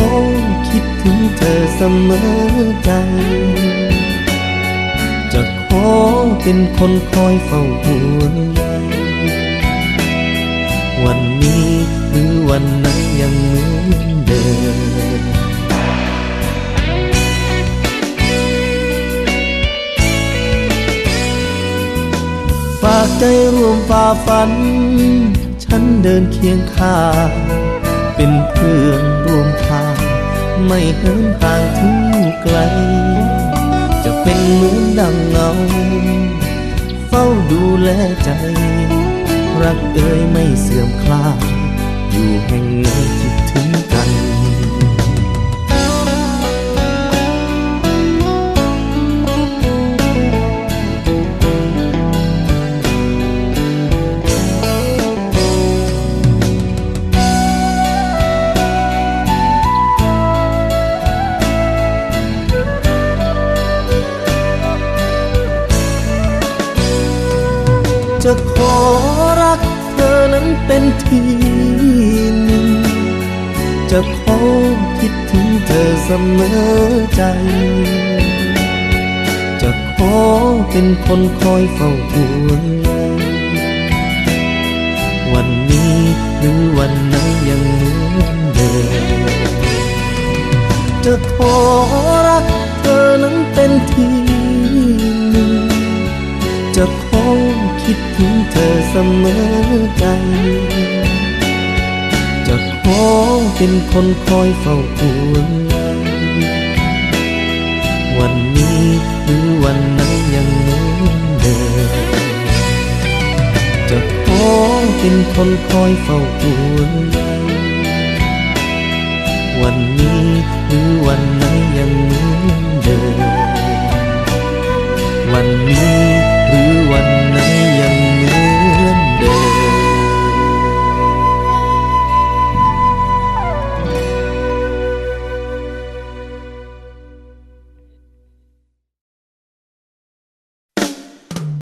อ คิดถึงเธอเสมอใจ จะขอเป็นคนคอยเฝ้าห่วงใยวันนี้หรือวันไหนยังเหมือนเดิมฝากใจร่วมฝ่าฝัน ฉันเดินเคียงข้างเป็นเพื่อนร่วมทาง ไม่เหินห่างถึงไกล จะเป็นเหมือนดังเงา เฝ้าดูแลใจ รักเอ่ยไม่เสื่อมคลายอยู่แห่งไหนคิดถึงกัน จะขอรักเธอนั้นเป็นทีหนึ่ง จะขอคิดถึงเธอเสมอใจ จะขอเป็นคนคอยเฝ้าห่วงใยวันนี้หรือวันไหนยังเหมือนเดิมจะขอรักเธอนั้นเป็นที เสมอใจจะขอเป็นคนคอยเฝ้าห่วงใยวันนี้หรือวันไหนยังเหมือนเดิมจะขอเป็นคนคอยเฝ้าห่วงใยวันนี้หรือวัน